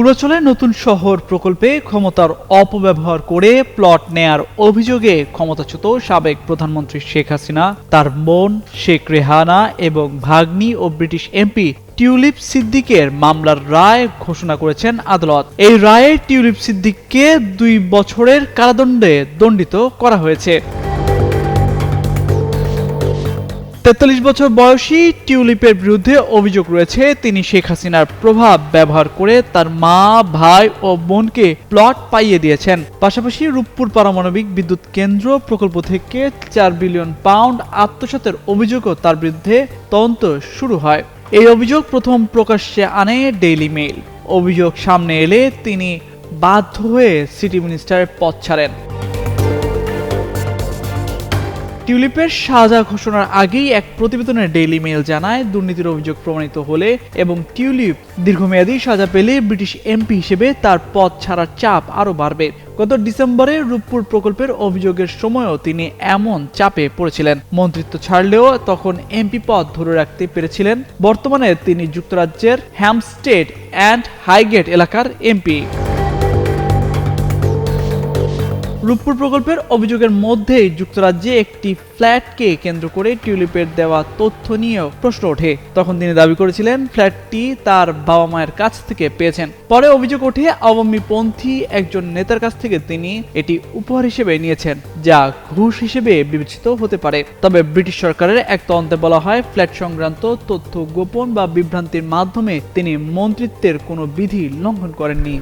পূর্বাচলে নতুন শহর প্রকল্পে ক্ষমতার অপব্যবহার করে প্লট নেয়ার অভিযোগে ক্ষমতাচ্যুত সাবেক প্রধানমন্ত্রী শেখ হাসিনা, তার বোন শেখ রেহানা এবং ভাগ্নি ও ব্রিটিশ এমপি টিউলিপ সিদ্দিকের মামলার রায় ঘোষণা করেছেন আদালত। এই রায়ে টিউলিপ সিদ্দিককে দুই বছরের কারাদণ্ডে দণ্ডিত করা হয়েছে। তেতাল্লিশ বছর বয়সী টিউলিপের বিরুদ্ধে অভিযোগ রয়েছে, তিনি শেখ হাসিনার প্রভাব ব্যবহার করে তার মা, ভাই ও বোনকে প্লট পাইয়ে দিয়েছেন। পাশাপাশি রূপপুর পারমাণবিক বিদ্যুৎ কেন্দ্র প্রকল্প থেকে চার বিলিয়ন পাউন্ড আত্মসাতের অভিযোগও তার বিরুদ্ধে তদন্ত শুরু হয়। এই অভিযোগ প্রথম প্রকাশ্যে আনে ডেইলি মেইল অভিযোগ সামনে এলে তিনি বাধ্য হয়ে সিটি মিনিস্টারের পদ ছাড়েন। টিউলিপের সাজা ঘোষণার আগেই এক প্রতিবেদনে ডেইলি মেইল জানায়, দুর্নীতির অভিযোগ প্রমাণিত হলে এবং টিউলিপ দীর্ঘমেয়াদী সাজা পেলে ব্রিটিশ এমপি হিসেবে তার পদ ছাড়ার চাপ আরও বাড়বে। গত ডিসেম্বরে রূপপুর প্রকল্পের অভিযোগের সময়ও তিনি এমন চাপে পড়েছিলেন। মন্ত্রিত্ব ছাড়লেও তখন এমপি পদ ধরে রাখতে পেরেছিলেন। বর্তমানে তিনি যুক্তরাজ্যের হ্যামস্টেড অ্যান্ড হাইগেট এলাকার এমপি। রূপপুর প্রকল্পের অভিযোগের মধ্যেই যুক্তরাজ্যে একটি ফ্ল্যাটকে কেন্দ্র করে টিউলিপের দেওয়া তথ্য নিয়েও প্রশ্ন ওঠে। তখন তিনি দাবি করেছিলেন, ফ্ল্যাটটি তার বাবা মায়ের কাছ থেকে পেয়েছেন। পরে অভিযোগ ওঠে আওয়ামী পন্থী একজন নেতার কাছ থেকে তিনি এটি উপহার হিসেবে নিয়েছেন, যা ঘুষ হিসেবে বিবেচিত হতে পারে। তবে ব্রিটিশ সরকারের এক তদন্তে বলা হয়, ফ্ল্যাট সংক্রান্ত তথ্য গোপন বা বিভ্রান্তির মাধ্যমে তিনি মন্ত্রিত্বের কোনো বিধি লঙ্ঘন করেননি।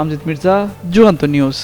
তামজিদ মির্জা যুগান্ত নিউজ